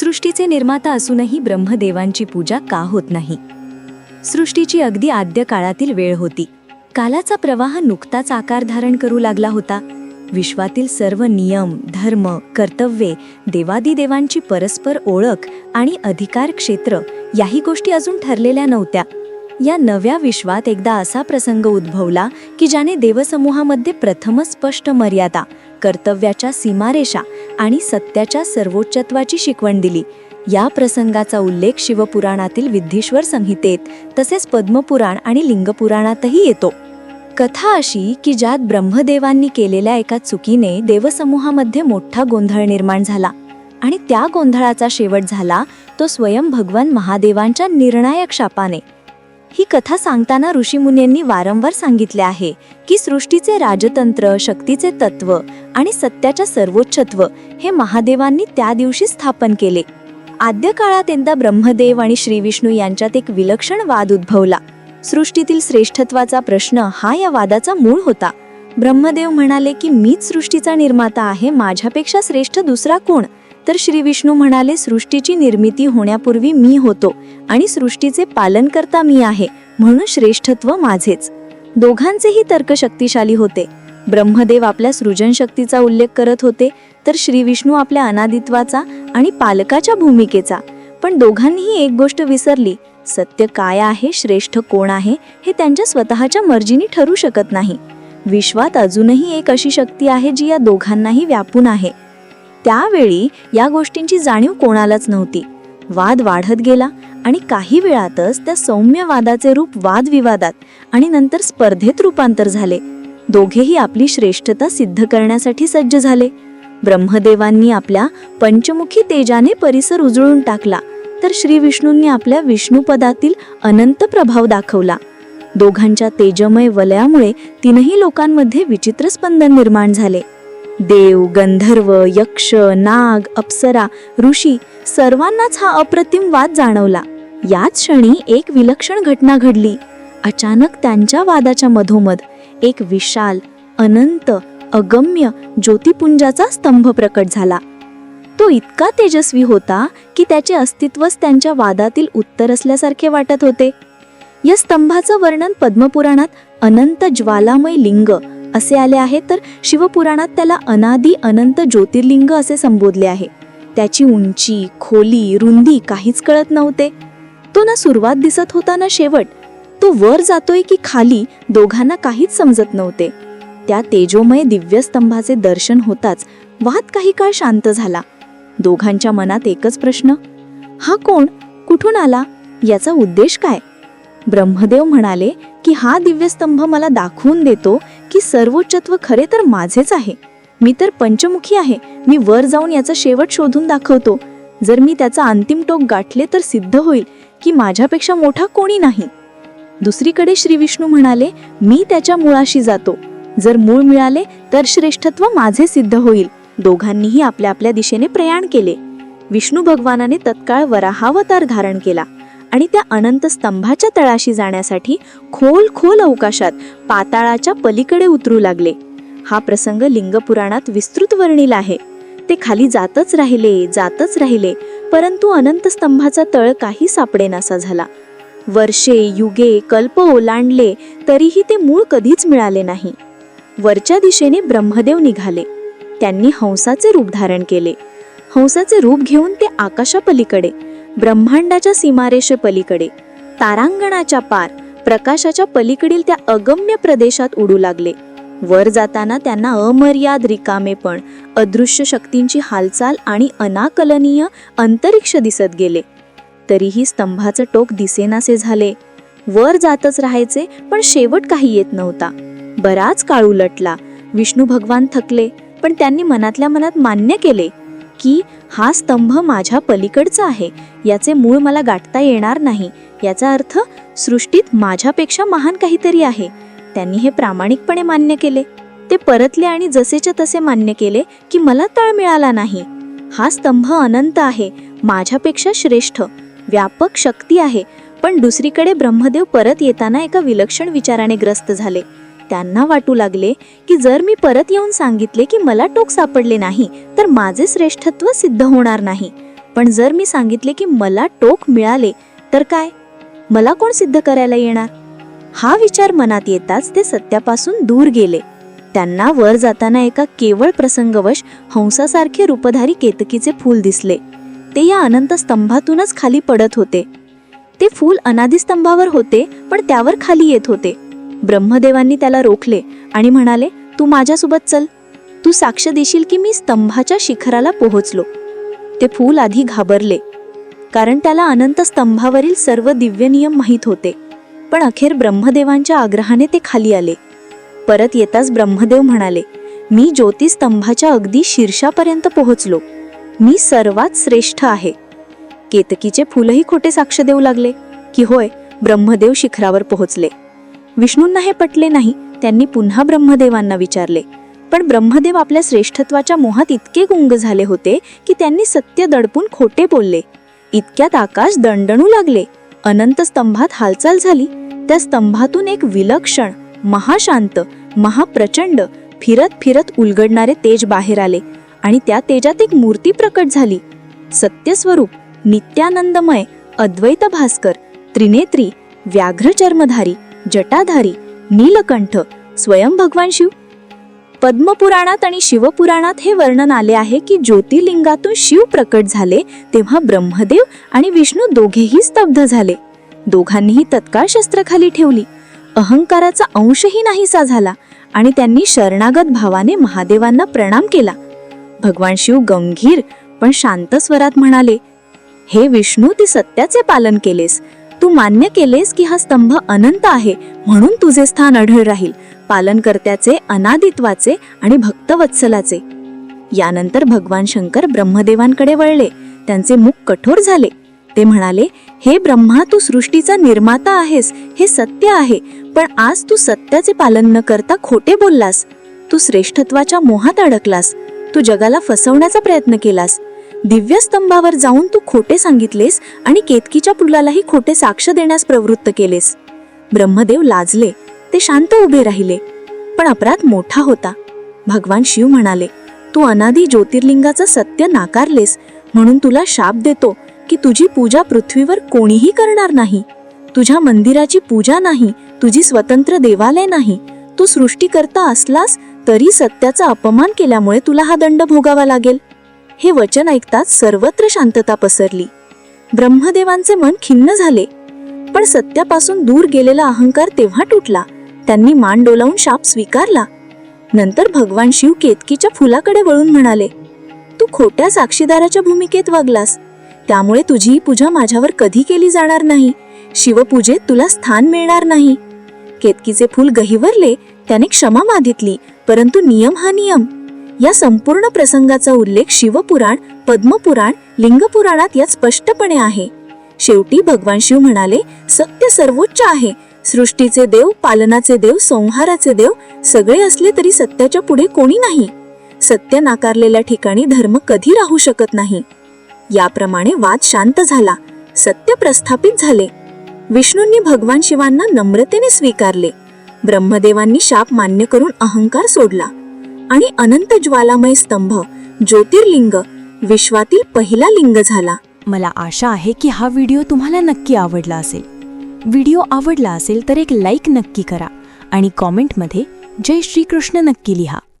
सृष्टीचे निर्माता असूनही ब्रह्मदेवांची पूजा का होत नाही? सृष्टीची अगदी आद्य काळातील वेळ होती. कालाचा प्रवाह नुकताच आकार धारण करू लागला होता. विश्वातील सर्व नियम धर्म कर्तव्ये देवादिदेवांची परस्पर ओळख आणि अधिकार क्षेत्र याही गोष्टी अजून ठरलेल्या नव्हत्या. या नव्या विश्वात एकदा असा प्रसंग उद्भवला की ज्याने देवसमूहामध्ये प्रथमच स्पष्ट मर्यादा कर्तव्याच्या सीमारेषा आणि सत्याच्या सर्वोच्चत्वाची शिकवण दिली. या प्रसंगाचा उल्लेख शिवपुराणातील विद्धीश्वर संहितेत तसेच पद्मपुराण आणि लिंगपुराणातही येतो. कथा अशी की ज्यात ब्रह्मदेवांनी केलेल्या एका चुकीने देवसमूहामध्ये मोठा गोंधळ निर्माण झाला आणि त्या गोंधळाचा शेवट झाला तो स्वयं भगवान महादेवांच्या निर्णायक शापाने. ही कथा सांगताना ऋषीमुनींनी वारंवार सांगितले आहे की सृष्टीचे राजतंत्र शक्तीचे तत्व आणि सत्याच्या सर्वोच्चत्व हे महादेवांनी त्या दिवशी स्थापन केले. आद्य काळात एकदा ब्रह्मदेव आणि श्रीविष्णू यांच्यात एक विलक्षण वाद उद्भवला. सृष्टीतील श्रेष्ठत्वाचा प्रश्न हा या वादाचा मूळ होता. ब्रह्मदेव म्हणाले की मीच सृष्टीचा निर्माता आहे माझ्यापेक्षा श्रेष्ठ दुसरा कोण तर श्री विष्णू म्हणाले सृष्टीची निर्मिती होण्यापूर्वी मी होतो आणि सृष्टीचे पालन करता मी आहे म्हणून श्रेष्ठत्व माझेच. दोघांचेही तर्क शक्तिशाली होते. ब्रह्मदेव आपल्या सृजनशक्तीचा उल्लेख करत होते तर श्री विष्णू आपल्या अनादित्वाचा आणि पालकाच्या भूमिकेचा. पण दोघांनीही एक गोष्ट विसरली सत्य काय आहे श्रेष्ठ कोण आहे हे त्यांच्या स्वतःच्या मर्जीने ठरू शकत नाही. विश्वात अजूनही एक अशी शक्ती आहे जी या दोघांनाही व्यापून आहे. त्यावेळी या गोष्टींची जाणीव कोणालाच नव्हती. वाद वाढत गेला आणि काही वेळातच त्या सौम्य वादाचे रूप वादविवादात आणि नंतर स्पर्धेत रूपांतर झाले. दोघेही आपली श्रेष्ठता सिद्ध करण्यासाठी सज्ज झाले. ब्रह्मदेवांनी आपल्या पंचमुखी तेजाने परिसर उजळून टाकला तर श्री विष्णूंनी आपल्या विष्णुपदातील अनंत प्रभाव दाखवला. दोघांच्या तेजमय वलयामुळे तीनही लोकांमध्ये विचित्र स्पंदन निर्माण झाले. देव गंधर्व यक्ष नाग अप्सरा ऋषी सर्वांनाच हा अप्रतिम वाद जाणवला. याच क्षणी एक विलक्षण घटना घडली. अचानक त्यांच्या वादाच्या मधोमध एक विशाल अनंत अगम्य ज्योतिपुंजाचा स्तंभ प्रकट झाला. तो इतका तेजस्वी होता की त्याचे अस्तित्वच त्यांच्या वादातील उत्तर असल्यासारखे वाटत होते. या स्तंभाचं वर्णन पद्मपुराणात अनंत ज्वालामय लिंग असे आले आहे तर शिवपुराणात त्याला अनादी अनंत ज्योतिर्लिंग असे संबोधले आहे. त्याची उंची खोली रुंदी काहीच कळत नव्हते. तो ना सुरुवात दिसत होता ना शेवट. तो वर जातोय की खाली दोघांना काहीच समजत नव्हते. त्या तेजोमय दिव्य स्तंभाचे दर्शन होताच वाद काही काळ शांत झाला. दोघांच्या मनात एकच प्रश्न हा कोण? कुठून आला? याचा उद्देश काय? ब्रह्मदेव म्हणाले की हा दिव्यस्तंभ मला दाखवून देतो की सर्वोच्चत्व खरे तर माझेच आहे. मी तर पंचमुखी आहे. मी वर जाऊन याचा शेवट शोधून दाखवतो. जर मी त्याचा अंतिम टोक गाठले तर सिद्ध होईल की माझ्यापेक्षा मोठा कोणी नाही. दुसरीकडे श्री विष्णू म्हणाले मी त्याच्या मुळाशी जातो. जर मूळ मिळाले तर श्रेष्ठत्व माझे सिद्ध होईल. दोघांनीही आपल्या आपल्या दिशेने प्रयाण केले. विष्णू भगवानाने तत्काळ वराहावतार धारण केला आणि त्या अनंत स्तंभाच्या तळाशी जाण्यासाठी खोल खोल अवकाशात पाताळाच्या पलीकडे उतरू लागले. हा प्रसंग लिंगपुराणात विस्तृत वर्णिला आहे. ते खाली जातच राहिले जातच राहिले परंतु अनंत स्तंभाचा तळ काही सापडेनासा झाला. वर्षे युगे कल्प ओलांडले तरीही ते मूळ कधीच मिळाले नाही. वरच्या दिशेने ब्रह्मदेव निघाले. त्यांनी हंसाचे रूप धारण केले. हंसाचे रूप घेऊन ते आकाशापलीकडे ब्रह्मांडाच्या सीमारेषे पलीकडे तारांगणाच्या पार प्रकाशाच्या पलीकडील त्या अगम्य प्रदेशात उडू लागले. वर जाताना त्यांना अमर्याद रिकामेपण अदृश्य शक्तींची हालचाल आणि अनाकलनीय अंतरिक्ष दिसत गेले. तरीही स्तंभाचं टोक दिसेनासे झाले. वर जातच राहायचे पण शेवट काही येत नव्हता. बराच काळ उलटला. विष्णू भगवान थकले पण त्यांनी मनातल्या मनात मान्य केले की हा स्तंभ माझ्या पलीकडचा आहे याचे मूळ मला गाठता येणार नाही. याचा अर्थ सृष्टीत माझ्यापेक्षा महान काहीतरी आहे. त्यांनी हे प्रामाणिकपणे मान्य केले. ते परतले आणि जसेच्या तसे मान्य केले की मला तळ मिळाला नाही. हा स्तंभ अनंत आहे माझ्यापेक्षा श्रेष्ठ. व्यापक शक्ती आहे. पण दुसरीकडे ब्रह्मदेव परत येताना एका विलक्षण विचाराने ग्रस्त झाले. त्यांना वाटू लागले की जर मी परत येऊन सांगितले की मला टोक सापडले नाही तर माझे श्रेष्ठत्व सिद्ध होणार नाही. पण जर मी सांगितले की मला टोक मिळाले तर काय? मला कोण सिद्ध करायला येणार? हा विचार मनात येताच ते सत्यापासून दूर गेले. त्यांना वर जाताना एका केवळ प्रसंगवश हंसासारखे रूपधारी केतकीचे फूल दिसले. ते या अनंत स्तंभातूनच खाली पडत होते. ते फूल अनादी स्तंभावर होते पण त्यावर खाली येत होते. ब्रह्मदेवांनी त्याला रोखले आणि म्हणाले तू माझ्यासोबत चल. तू साक्ष देशील की मी स्तंभाच्या शिखराला पोहोचलो. ते फूल आधी घाबरले कारण त्याला अनंत स्तंभावरील सर्व दिव्य नियम माहीत होते. पण अखेर ब्रह्मदेवांच्या आग्रहाने ते खाली आले. परत येताच ब्रह्मदेव म्हणाले मी ज्योतिस्तंभाच्या अगदी शीर्षापर्यंत पोहोचलो. मी सर्वात श्रेष्ठ आहे. केतकीचे फुलही खोटे साक्ष देऊ लागले की होय ब्रह्मदेव शिखरावर पोहोचले. विष्णूंना हे पटले नाही त्यांनी पुन्हा ब्रह्मदेवांना विचारले. पण ब्रह्मदेव आपल्या श्रेष्ठत्वाच्या मोहात इतके गुंग झाले होते की त्यांनी सत्य दडपून खोटे बोलले. इतक्यात आकाश दणदणू लागले. अनंत स्तंभात हालचाल झाली. त्या स्तंभातून एक विलक्षण महाशांत महाप्रचंड फिरत फिरत उलगडणारे तेज बाहेर आले. आणि त्या तेजात एक मूर्ती प्रकट झाली. सत्यस्वरूप नित्यानंदमय अद्वैत भास्कर त्रिनेत्री व्याघ्र चर्मधारी जटाधारी नीलकंठ स्वयं भगवान शिव. पद्मपुराणात आणि शिवपुराणात हे वर्णन आले आहे की ज्योतिर्लिंगातून शिव प्रकट झाले तेव्हा ब्रह्मदेव आणि विष्णू दोघेही स्तब्ध झाले. दोघांनीही तत्काळ शस्त्र खाली ठेवली. अहंकाराचा अंशही नाहीसा झाला आणि त्यांनी शरणागत भावाने महादेवांना प्रणाम केला. भगवान शिव गंभीर पण शांत स्वरात म्हणाले हे विष्णू ती सत्याचे पालन केलेस. तू मान्य केलेस की हा स्तंभ अनंत आहे म्हणून तुझे स्थान अढळ राहील. पालनकर्त्याचे अनादित्वाचे आणि भक्तवत्सलाचे. यानंतर भगवान शंकर ब्रह्मदेवांकडे वळले. त्यांचे मुख कठोर झाले. ते म्हणाले हे ब्रह्मा तू सृष्टीचा निर्माता आहेस. हे सत्य आहे. पण आज तू सत्याचे पालन न करता खोटे बोललास. तू श्रेष्ठत्वाच्या मोहात अडकलास. तू जगाला फसवण्याचा प्रयत्न केलास. दिव्य स्तंभावर जाऊन तू खोटे सांगितलेस आणि केतकीच्या पुलालाही खोटे साक्ष देण्यास प्रवृत्त केलेस. ब्रह्मदेव लाजले. ते शांत उभे राहिले. पण अपराध मोठा होता. भगवान शिव म्हणाले तू अनादी ज्योतिर्लिंगाचं सत्य नाकारलेस. म्हणून तुला शाप देतो की तुझी पूजा पृथ्वीवर कोणीही करणार नाही. तुझ्या मंदिराची पूजा नाही. तुझी स्वतंत्र देवालय नाही. तू सृष्टीकर्ता असलास तरी सत्याचा अपमान केल्यामुळे तुला हा दंड भोगावा लागेल. हे वचन ऐकताच सर्वत्र शांतता पसरली. ब्रह्मदेवांचे मन खिन्न झाले. पण सत्यापासून दूर गेलेला अहंकार तेव्हा तुटला. त्यांनी मान डोलावून शाप स्वीकारला. नंतर भगवान शिव केतकीच्या फुलाकडे वळून म्हणाले तू खोट्या साक्षीदाराच्या भूमिकेत वागलास. त्यामुळे तुझी ही पूजा माझ्यावर कधी केली जाणार नाही. शिवपूजेत तुला स्थान मिळणार नाही. केतकीचे फूल गहिवरले त्याने क्षमा मागितली परंतु नियम हा नियम. या संपूर्ण प्रसंगाचा उल्लेख शिवपुराण पद्मपुराण लिंगपुराणात यात स्पष्टपणे आहे. शेवटी भगवान शिव म्हणाले सत्य सर्वोच्च आहे. सृष्टीचे देव पालनाचे देव संहाराचे देव सगळे असले तरी सत्याच्या पुढे कोणी नाही. सत्य नाकारलेल्या ठिकाणी धर्म कधी राहू शकत नाही. याप्रमाणे वाद शांत झाला. सत्य प्रस्थापित झाले. विष्णूंनी भगवान शिवांना नम्रतेने स्वीकारले. ब्रह्मदेवांनी शाप मान्य करून अहंकार सोडला. आणि अनंत ज्वालामय स्तंभ ज्योतिर्लिंग विश्वातील पहिला लिंग झाला. मला आशा आहे की हा व्हिडिओ तुम्हाला नक्की आवडला असेल. व्हिडिओ आवडला असेल तर एक लाईक नक्की करा आणि कॉमेंटमध्ये जय श्रीकृष्ण नक्की लिहा.